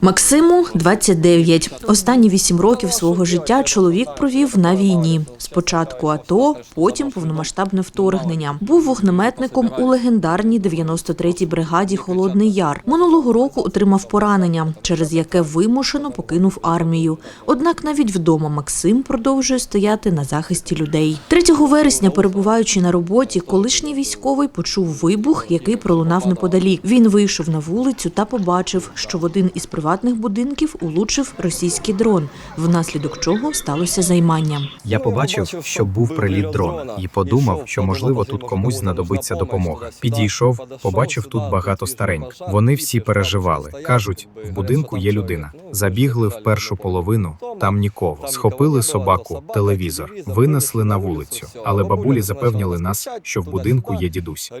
Максиму 29. Останні вісім років свого життя чоловік провів на війні. Спочатку АТО, потім повномасштабне вторгнення. Був вогнеметником у легендарній 93-й бригаді Холодний Яр. Минулого року отримав поранення, через яке вимушено покинув армію. Однак навіть вдома Максим продовжує стояти на захисті людей. 3 вересня, перебуваючи на роботі, колишній військовий почув вибух, який пролунав неподалік. Він вийшов на вулицю та побачив, що в один із приватних будинків улучив російський дрон, внаслідок чого сталося займання. Я побачив, що був приліт дрона, і подумав, що можливо тут комусь знадобиться допомога. Підійшов, побачив тут багато стареньк. Вони всі переживали. кажуть, в будинку є людина. Забігли в першу половину, там нікого. Схопили собаку, телевізор, винесли на вулицю. Але бабулі запевнили нас, що в будинку є дідусь.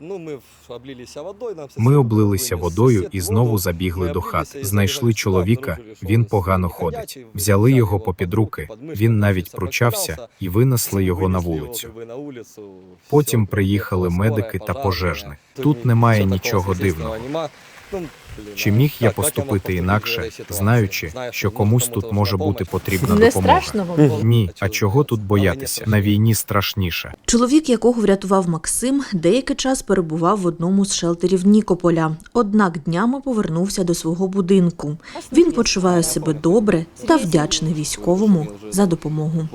Ну, ми облилися водою, і знову забігли до хати. Знайшли чоловіка. Він погано ходить. Взяли його попід руки. Він навіть пручався і винесли його на вулицю. Потім приїхали медики та пожежник. Тут немає нічого дивного. Чи міг я поступити інакше, знаючи, що комусь тут може бути потрібна Не допомога? страшного було? Ні, а чого тут боятися? На війні страшніше. Чоловік, якого врятував Максим, деякий час перебував в одному з шелтерів Нікополя. Однак днями повернувся до свого будинку. Він почуває себе добре та вдячний військовому за допомогу.